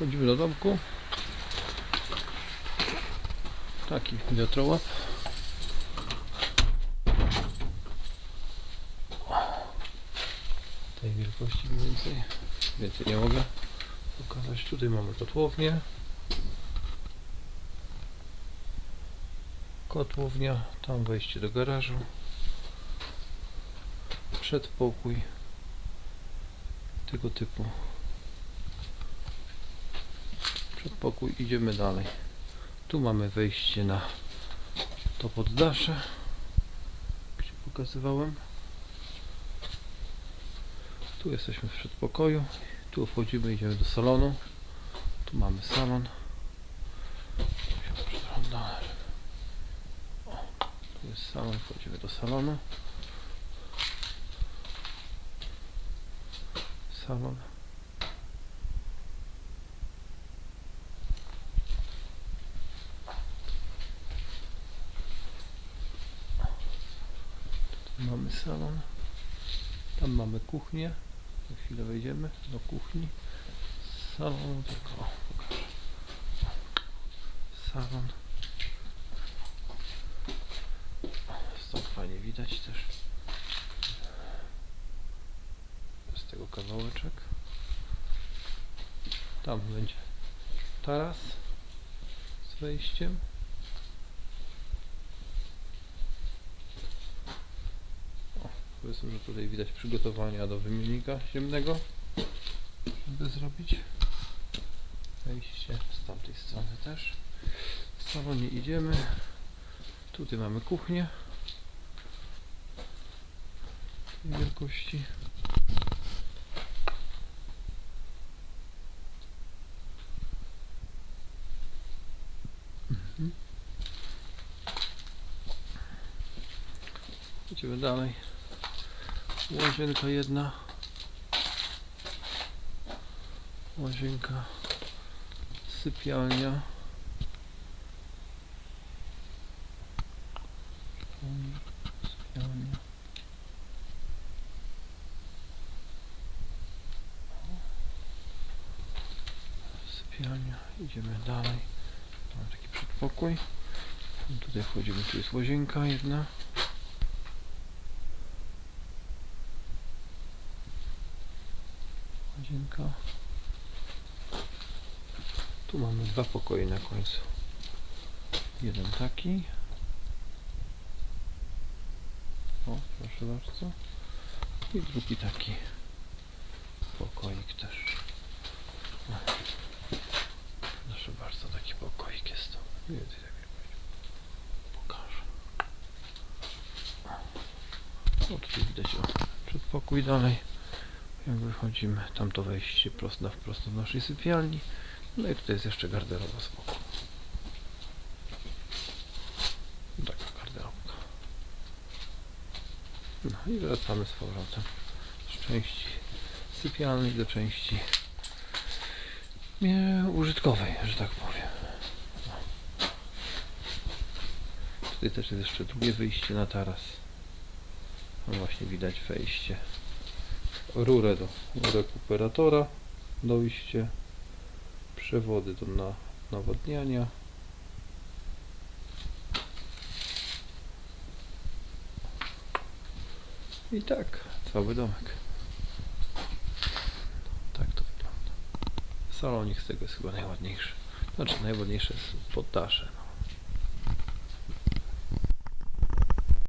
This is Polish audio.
Wchodzimy do domku. Taki wiatrołap. Tej wielkości mniej więcej. Więcej nie mogę pokazać. Tutaj mamy kotłownię. Kotłownia, tam wejście do garażu. Przedpokój tego typu. Przedpokój, idziemy dalej. Tu mamy wejście na to poddasze, gdzie pokazywałem. Tu jesteśmy w przedpokoju. Tu wchodzimy, idziemy do salonu. Tu mamy salon. Tu jest salon, wchodzimy do salonu. Salon. Salon. Tam mamy kuchnię. Za chwilę wejdziemy do kuchni. Salon, tylko pokażę. Salon. Stąd fajnie widać też. Z tego kawałeczek. Tam będzie taras z wejściem. Powiedzmy, że tutaj widać przygotowania do wymiennika ziemnego, żeby zrobić. Wejście z tamtej strony też. W salonie idziemy. Tutaj mamy kuchnię. Tej wielkości. Mhm. Idziemy dalej. Łazienka jedna. Łazienka. Sypialnia. Sypialnia. Sypialnia. Idziemy dalej. Mamy taki przedpokój. Tutaj wchodzimy, tu jest łazienka jedna. Łazienka. Tu mamy dwa pokoje na końcu. Jeden taki. O, proszę bardzo. I drugi taki pokoik też. Proszę bardzo, taki pokoik jest to. Nie, tak Pokażę. O, tutaj widać o, przedpokój dalej. Jak wychodzimy, tam to wejście prosto wprost do naszej sypialni. No i tutaj jest jeszcze garderoba z boku. Taka garderobka. No i wracamy z powrotem z części sypialnej do części użytkowej, że tak powiem. Tutaj też jest jeszcze drugie wyjście na taras. No właśnie widać wejście. Rurę do rekuperatora, dojście, przewody do na, nawadniania. I tak, cały domek. Tak to wygląda. Salonik z tego jest chyba najładniejszy. Znaczy najładniejsze jest poddasze.